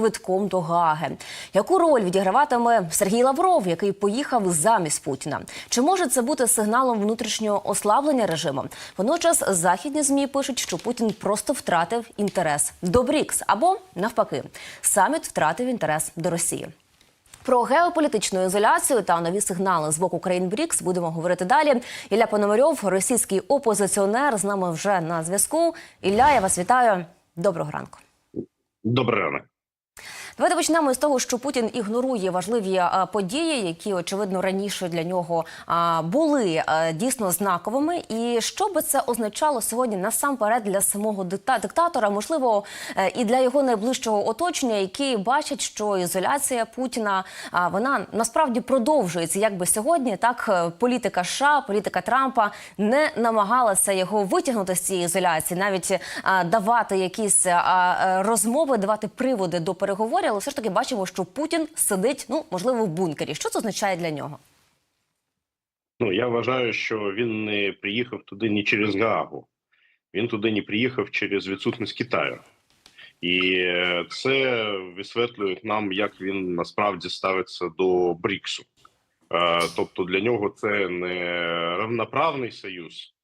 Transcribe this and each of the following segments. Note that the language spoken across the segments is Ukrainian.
Квитком до Гаги. Яку роль відіграватиме Сергій Лавров, який поїхав замість Путіна? Чи може це бути сигналом внутрішнього ослаблення режиму? Водночас західні змі пишуть, що Путін просто втратив інтерес до БРІКС або навпаки, саміт втратив інтерес до Росії. Про геополітичну ізоляцію та нові сигнали з боку країн БРІКС будемо говорити далі. Ілля Пономарьов, російський опозиціонер, з нами вже на зв'язку. Ілля, я вас вітаю. Доброго ранку. Добрий ранок. Давайте почнемо з того, що Путін ігнорує важливі події, які очевидно раніше для нього були дійсно знаковими. І що би це означало сьогодні насамперед для самого дикта- диктатора, можливо, е, і для його найближчого оточення, які бачать, що ізоляція Путіна вона насправді продовжується. Якби сьогодні так е, політика США, політика Трампа не намагалася його витягнути з цієї ізоляції, навіть давати якісь е, розмови, давати приводи до переговорів. Але все ж таки бачимо, що Путін сидить, ну можливо, в бункері. Що це означає для нього? Ну я вважаю, що він не приїхав туди не через Гаагу, він туди не приїхав через відсутність Китаю, і е, це висвітлює нам, як він насправді ставиться до Бріксу. Е, Тобто для нього це не равноправний союз,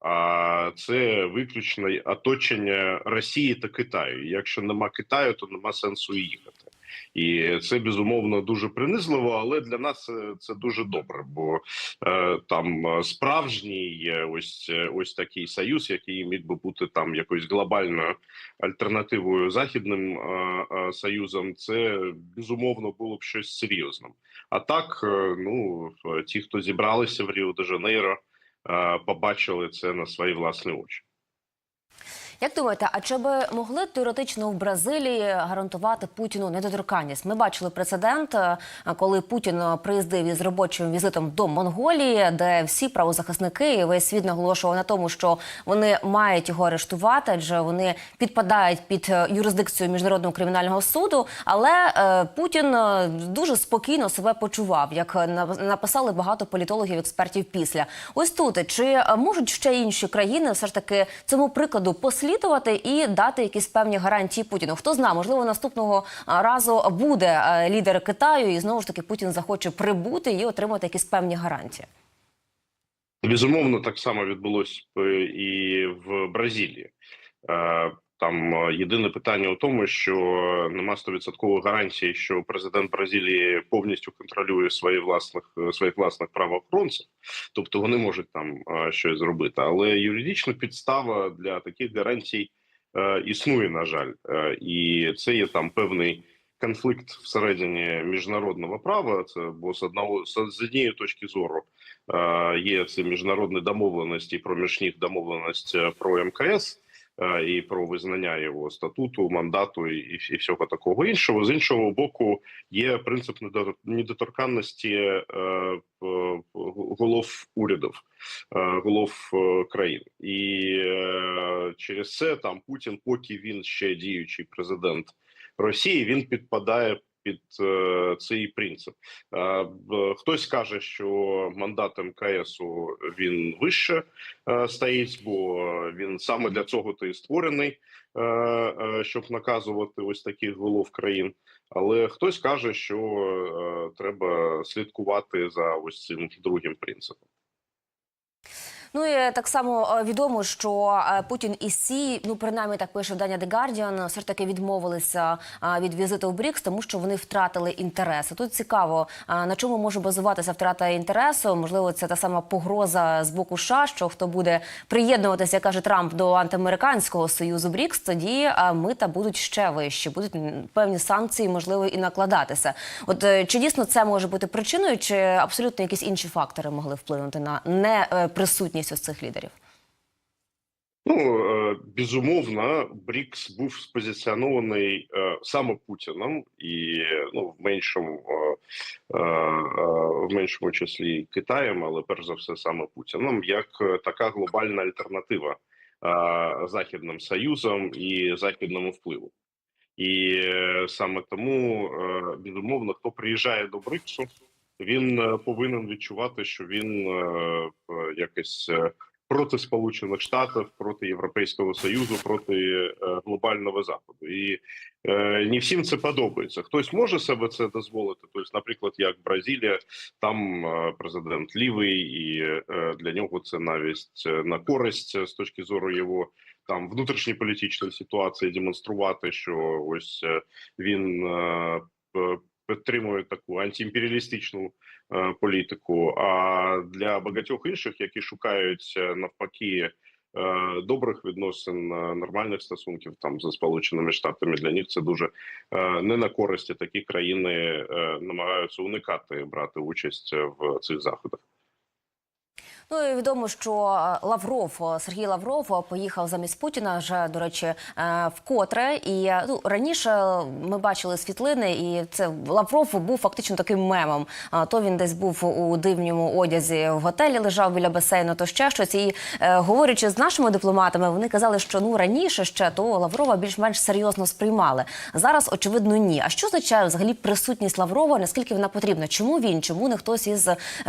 а це виключно оточення Росії та Китаю. Якщо нема Китаю, то нема сенсу їхати. І це безумовно дуже принизливо, але для нас е, це дуже добре, бо е, там е, справжній ось е, ось такий союз, який міг би бути там якоюсь глобальною альтернативою західним е, е, союзам, це безумовно було б щось серйозним. А так, е, ну ті, хто зібралися в Ріо де Жанейро, побачили це на свої власні очі. Як думаєте, а чи би могли теоретично в Бразилії гарантувати Путіну недоторканність? Ми бачили прецедент, е, коли Путін приїздив із робочим візитом до Монголії, де всі правозахисники і весь світ наголошував на тому, що вони мають його арештувати, адже вони підпадають під е, юрисдикцію міжнародного кримінального суду. Але е, Путін дуже спокійно себе почував, як написали багато політологів, експертів після. Ось тут чи можуть ще інші країни все ж таки цьому прикладу послідувати і дати якісь певні гарантії Путіну? Хто знає, можливо, наступного разу буде е, лідер Китаю, і знову ж таки Путін захоче прибути і отримати якісь певні гарантії. Безумовно, так само відбулось і в Бразилії. Е, Там е, єдине питання у тому, що нема стовідсоткової гарантії, що президент Бразилії повністю контролює свої власних е, своїх власних правоохоронців, тобто вони можуть там е, щось зробити. Але юридична підстава для таких гарантій е, існує, на жаль, Е, і це є там певний конфлікт всередині міжнародного права. Це бо з одного з однієї точки зору е, є це міжнародні домовленості про міжніх домовленості про МКС. Е, І про визнання його статуту, мандату і, і всього такого іншого. З іншого боку, є принцип недо- недоторканності е, голов урядів, е, голов країн, і через це там Путін, поки він ще діючий президент Росії, він підпадає під е, цей принцип. Е, Хтось каже, що мандат МКСу він вище е, стоїть, бо він саме для цього то і створений, щоб наказувати ось таких голов країн. Але хтось каже, що треба слідкувати за ось цим другим принципом. Ну і так само е, відомо, що е, Путін і Сі, ну принаймні так пише видання The Guardian, все ж таки відмовилися е, від візиту в БРІКС, тому що вони втратили інтереси. Тут цікаво, е, на чому може базуватися втрата інтересу. Можливо, це та сама погроза з боку США, що хто буде приєднуватися, як каже Трамп, до антиамериканського союзу БРІКС, тоді е, мита будуть ще вищі, будуть певні санкції, можливо, і накладатися. От е, чи дійсно це може бути причиною, чи абсолютно якісь інші фактори могли вплинути на неприсутність ось цих лідерів? Ну е, безумовно, БРІКС був спозиціонований е, саме Путіном і ну в меншому е, в меншому числі Китаєм, але перш за все саме Путіном, як така глобальна альтернатива західним союзам і західному впливу. І саме тому безумовно, хто приїжджає до БРИКСу, він е, повинен відчувати, що він е, е, якось проти Сполучених Штатів, проти Європейського Союзу, проти глобального заходу. І не всім це подобається. Хтось може себе це дозволити. Тобто, наприклад, як Бразилія, там президент лівий, і для нього це навіть на користь з точки зору його там внутрішньої політичної ситуації демонструвати, що ось він підтримує таку антиімперіалістичну е, політику. А для багатьох інших, які шукають е, навпаки. е, Добрих відносин е, нормальних стосунків там за сполученими штатами для них це дуже е, не на користі. Такі країни е, намагаються уникати брати участь в цих заходах. Ну і відомо, що е, Лавров е, Сергій Лавров е, поїхав замість Путіна вже до речі вкотре. І ну раніше ми бачили світлини, і це Лавров був фактично таким мемом. То він десь був у дивньому одязі в готелі, лежав біля басейну, то ще щось. І говорячи з нашими дипломатами, вони казали, що ну раніше ще то Лаврова більш-менш серйозно сприймали. Зараз очевидно ні. А що означає взагалі присутність Лаврова? Наскільки вона потрібна? Чому він? Чому не хтось із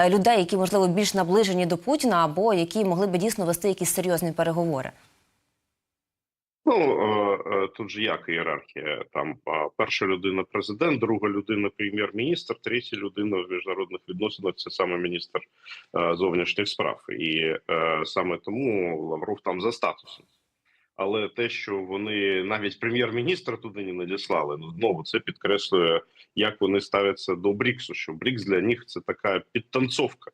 людей, які можливо більш наближені до Путіна, або які могли би дійсно вести якісь серйозні переговори? Ну е, е, тут же як ієрархія. Там перша людина президент, друга людина прем'єр-міністр, третя людина в міжнародних відносинах це саме міністр е, зовнішніх справ, і саме тому Лавров там за статусом. Але те, що вони навіть прем'єр-міністра туди не надіслали, ну знову це підкреслює, як вони ставляться до Бріксу. Що Брікс для них це така підтанцовка,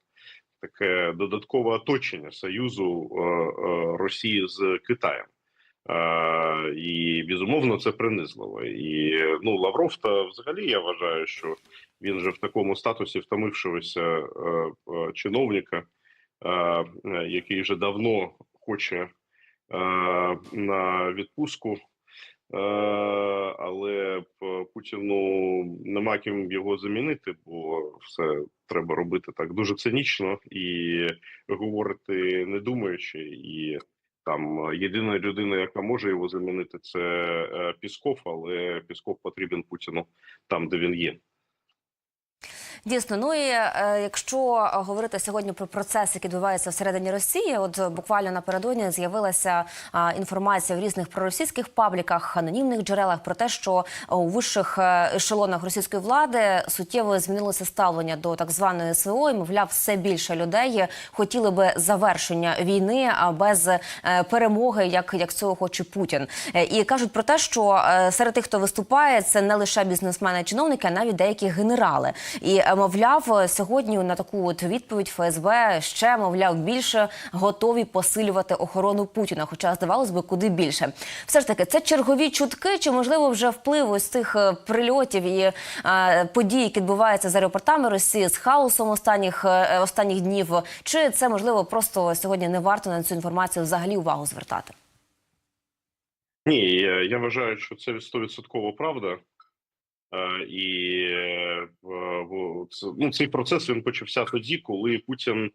таке додаткове оточення союзу е, е, Росії з Китаєм. Е, і безумовно це принизливо. І ну Лавров та взагалі я вважаю, що він же в такому статусі втомившогося е, е, чиновника, е, який вже давно хоче е, на відпустку. Е, але Путіну нема ким його замінити, бо все треба робити так дуже цинічно і говорити не думаючи, і там е, єдина людина, яка може його замінити, це е, Пісков, але Пісков потрібен Путіну там, де він є. Дійсно, ну і е, якщо говорити сьогодні про процес, який відбувається всередині Росії, от буквально напередодні з'явилася інформація в різних проросійських пабліках, анонімних джерелах про те, що у вищих е, ешелонах російської влади суттєво змінилося ставлення до так званої СВО. І, мовляв, все більше людей хотіли би завершення війни без е, перемоги, як, як цього хоче Путін. І кажуть про те, що серед тих, хто виступає, це не лише бізнесмени, чиновники, а навіть деякі генерали. І мовляв, сьогодні на таку от відповідь ФСБ ще мовляв більше готові посилювати охорону Путіна. Хоча здавалось би, куди більше. Все ж таки, це чергові чутки, чи можливо вже вплив ось цих е, прильотів і е, подій, які відбуваються з аеропортами Росії з хаосом останніх е, останніх днів, чи це можливо просто сьогодні не варто на цю інформацію взагалі увагу звертати? Ні, я, вважаю, що це стовідсотково правда. Е, І е, ну, цей процес він почався тоді, коли Путін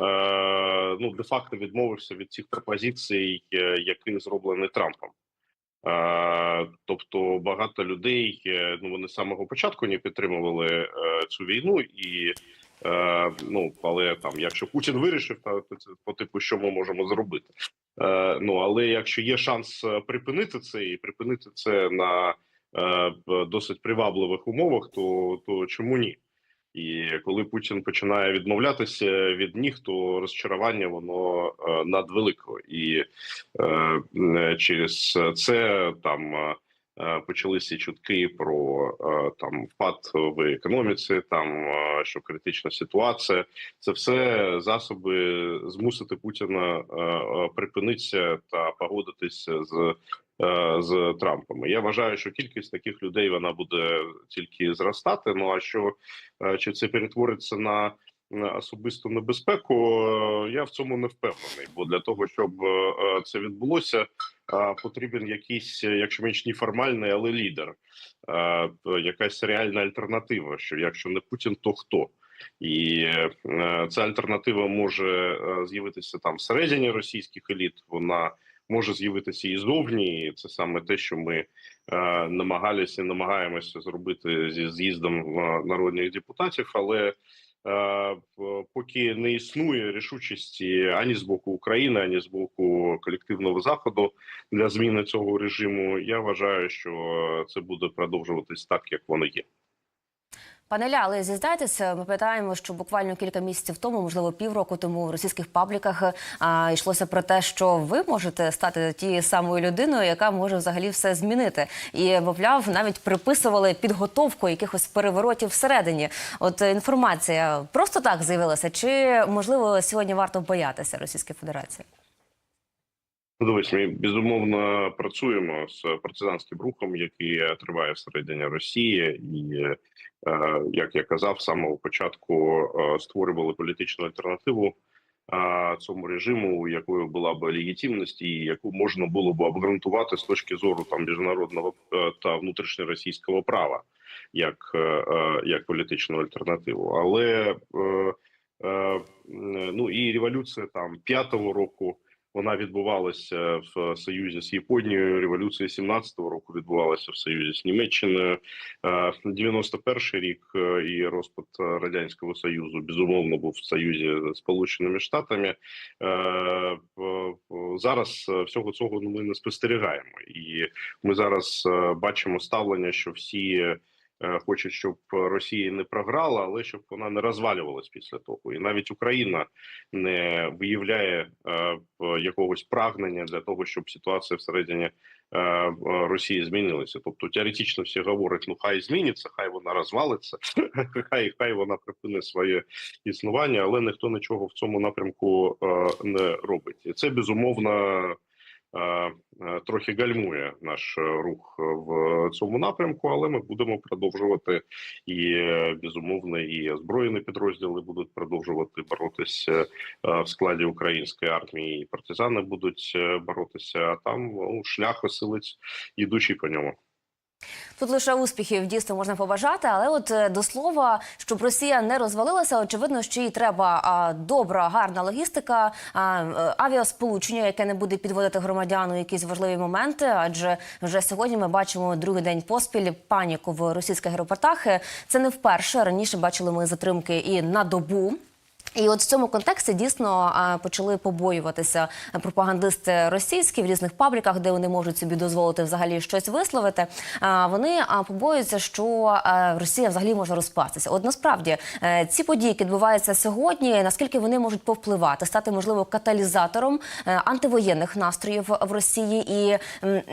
е, ну де-факто відмовився від цих пропозицій, які зроблені Трампом. Тобто багато людей ну вони з самого початку не підтримували цю війну, і е, ну але там, якщо Путін вирішив, то це по типу, що ми можемо зробити. Е, Ну але якщо є шанс припинити це і припинити це на в досить привабливих умовах, то, то чому ні? І коли Путін починає відмовлятися від них, то розчарування воно е, надвелико, і е, е, через це там е, е, почалися чутки про е, там впад в економіці, там е, що критична ситуація. Це все засоби змусити Путіна е, е, припинитися та погодитися з. Е, З Трампом я вважаю, що кількість таких людей вона буде тільки зростати. Ну а що е, чи це перетвориться на особисту небезпеку? е, Я в цьому не впевнений. Бо для того, щоб це відбулося, потрібен якийсь, якщо менш не формальний, але лідер, якась реальна альтернатива. Що якщо не Путін, то хто? І ця альтернатива може з'явитися там всередині російських еліт. Вона може з'явитися і зовні. І це саме те, що ми е, намагалися, намагаємося зробити зі з'їздом е, народних депутатів, але в- поки не існує рішучості ані з боку України, ані з боку колективного заходу для зміни цього режиму, я вважаю, що це буде продовжуватись так, як воно є. Пане Ля, але зізнайтеся, ми питаємо, що буквально кілька місяців тому, можливо, півроку тому в російських пабліках а, йшлося про те, що ви можете стати тією самою людиною, яка може взагалі все змінити. І мовляв, навіть приписували підготовку якихось переворотів всередині. От е, інформація просто так з'явилася, чи можливо сьогодні варто боятися Російської Федерації? Ну, Дивись, ми безумовно працюємо з партизанським рухом, який е, триває всередині Росії, і е, як я казав, з самого початку е, створювали політичну альтернативу е, цьому режиму, якою була б легітимність, і яку можна було б обґрунтувати з точки зору там міжнародного е, та внутрішньоросійського права, як, е, е, як політичну альтернативу. Але е, е, ну і революція там п'ятого року. Вона відбувалася в союзі з Японією. Революція 17-го року відбувалася в союзі з Німеччиною. Е, 91-й рік е, і розпад радянського союзу безумовно був в союзі з Сполученими Штатами. Е, Зараз е, всього цього ну, ми не спостерігаємо, і ми зараз е, бачимо ставлення, що всі. Е, Хочуть, щоб Росія не програла, але щоб вона не розвалювалась після того, і навіть Україна не виявляє е, якогось прагнення для того, щоб ситуація всередині е, Росії змінилася. Тобто теоретично всі говорять: ну хай зміниться, хай вона розвалиться, хай хай вона припинить своє існування, але ніхто нічого в цьому напрямку не робить. І це безумовно. Е, е, Трохи гальмує наш е, рух в цьому напрямку, але ми будемо продовжувати і безумовно і озброєні підрозділи будуть продовжувати боротися в складі української армії, і партизани будуть боротися. А там ну, шлях осилить, ідучи по ньому. Тут лише успіхів дійсно можна побажати, але от е, до слова, щоб Росія не розвалилася, очевидно, що їй треба а, добра, гарна логістика, а, е, авіасполучення, яке не буде підводити громадян у якісь важливі моменти. Адже вже сьогодні ми бачимо другий день поспіль паніку в російських аеропортах. Е, Це не вперше. Раніше бачили ми затримки і на добу. І от в цьому контексті дійсно почали побоюватися пропагандисти російські в різних пабліках, де вони можуть собі дозволити взагалі щось висловити. Вони побоюються, що Росія взагалі може розпастися. От насправді е, ці події, які відбуваються сьогодні, наскільки вони можуть повпливати, стати можливо каталізатором е, антивоєнних настроїв в Росії, і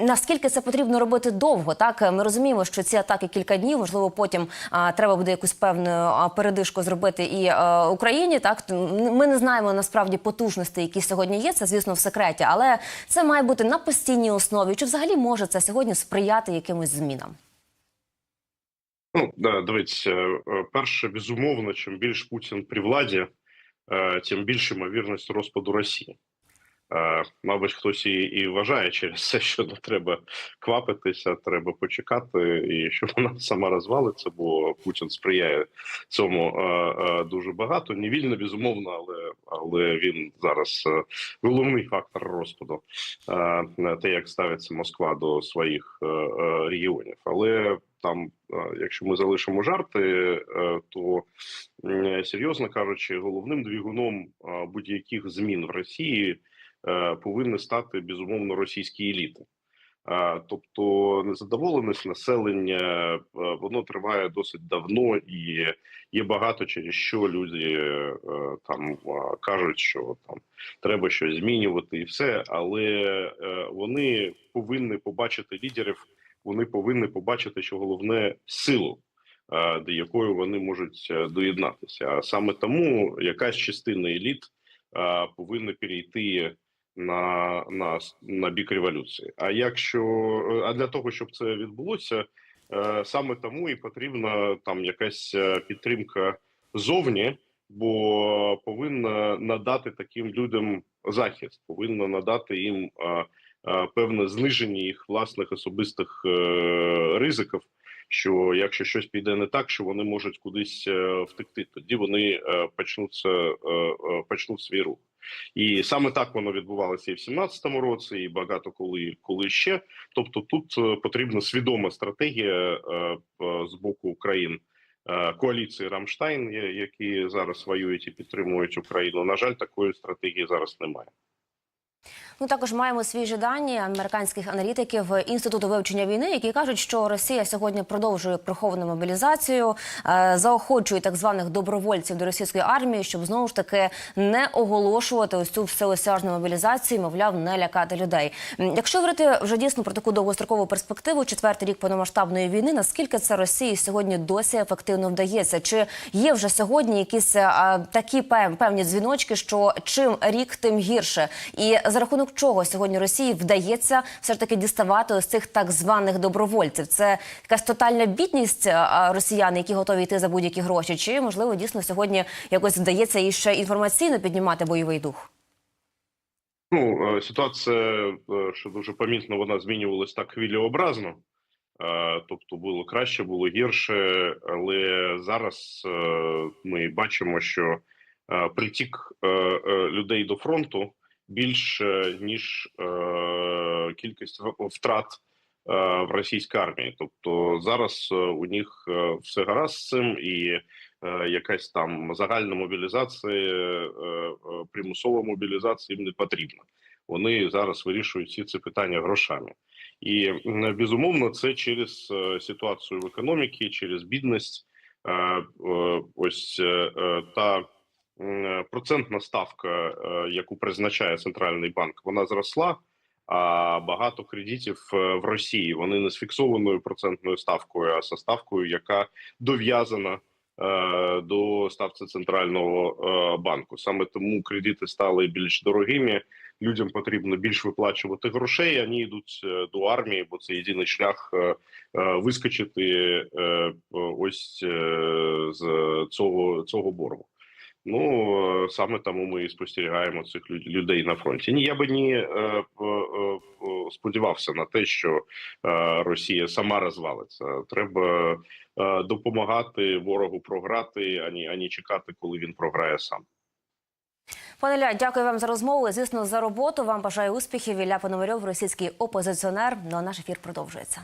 наскільки це потрібно робити довго? Так ми розуміємо, що ці атаки кілька днів, можливо, потім треба буде якусь певну передишку зробити і е, Україні. Так ми не знаємо насправді потужності, які сьогодні є. Це звісно в секреті, але це має бути на постійній основі. Чи взагалі може це сьогодні сприяти якимось змінам? Ну да, дивіться, е, перше, безумовно, чим більш Путін при владі, е, тим більше ймовірність розпаду Росії. Е, Мабуть, хтось і, і вважає через це, що треба квапитися, треба почекати, і що вона сама розвалиться, бо Путін сприяє цьому е, е, дуже багато. Не вільно, безумовно, але але він зараз головний фактор розпаду. Те, як ставиться Москва до своїх регіонів, але там, якщо ми залишимо жарти, то серйозно кажучи, головним двигуном е, будь-яких змін в Росії повинні стати безумовно російські еліти. Е, Тобто незадоволеність населення е, воно триває досить давно, і є багато через що люди е, там е, кажуть, що там треба щось змінювати, і все. Але е, вони повинні побачити лідерів. Вони повинні побачити, що головне силу, е, до якої вони можуть е, доєднатися. А саме тому якась частина еліт е, повинна перейти на, на, на бік революції. А якщо а для того, щоб це відбулося, е, саме тому і потрібна там якась е, підтримка зовні, бо повинна надати таким людям захист, повинна надати їм е, певне зниження їх власних особистих ризиків. Що якщо щось піде не так, що вони можуть кудись втекти, тоді вони почнуться е, почнуть свій рух. І саме так воно відбувалося і в 17-му році, і багато коли коли ще. Тобто, тут е, потрібна свідома стратегія е, е, з боку країн коаліції Рамштайн, які зараз воюють і підтримують Україну. На жаль, такої стратегії зараз немає. Ну також маємо свіжі дані американських аналітиків інституту вивчення війни, які кажуть, що Росія сьогодні продовжує приховану мобілізацію, е, заохочує так званих добровольців до російської армії, щоб знову ж таки не оголошувати ось цю всеосяжну мобілізацію, мовляв, не лякати людей. Якщо говорити вже дійсно про таку довгострокову перспективу, четвертий рік повномасштабної війни, наскільки це Росії сьогодні досі ефективно вдається? Чи є вже сьогодні якісь е, такі певні дзвіночки, що чим рік, тим гірше? І за рахунок чого сьогодні Росії вдається все ж таки діставати ось цих так званих добровольців? Це якась тотальна бідність е, росіян, які готові йти за будь-які гроші, чи можливо дійсно сьогодні якось вдається і ще інформаційно піднімати бойовий дух? Ну, е, ситуація, е, що дуже помітно, вона змінювалась так хвилеобразно. Тобто було краще, було гірше, але зараз ми бачимо, що притік людей до фронту більше ніж е, кількість втрат е, в російській армії. Тобто зараз е, у них е, все гаразд з цим, і е, якась там загальна мобілізація, примусова мобілізація їм не потрібна. Вони зараз вирішують всі ці питання грошами. І безумовно, це через ситуацію в економіці, через бідність. Ось та процентна ставка, е, яку призначає центральний банк, вона зросла. А багато кредитів е, в Росії вони не з фіксованою процентною ставкою, а з ставкою, яка дов'язана е, до ставці центрального е, банку. Саме тому кредити стали більш дорогими. Людям потрібно більш виплачувати грошей. Вони йдуть е, до армії, бо це єдиний шлях е, е, вискочити е, ось е, з цього, цього боргу. Ну е, саме тому ми і спостерігаємо цих лю- людей на фронті. Ні, я би ні е, е, е, сподівався на те, що Росія сама розвалиться. Треба допомагати ворогу програти, ані ані чекати, коли він програє сам. Пане Ля, дякую вам за розмову. Звісно, за роботу. Вам бажаю успіхів. Ілля Пономарьов, російський опозиціонер. Ну а наш ефір продовжується.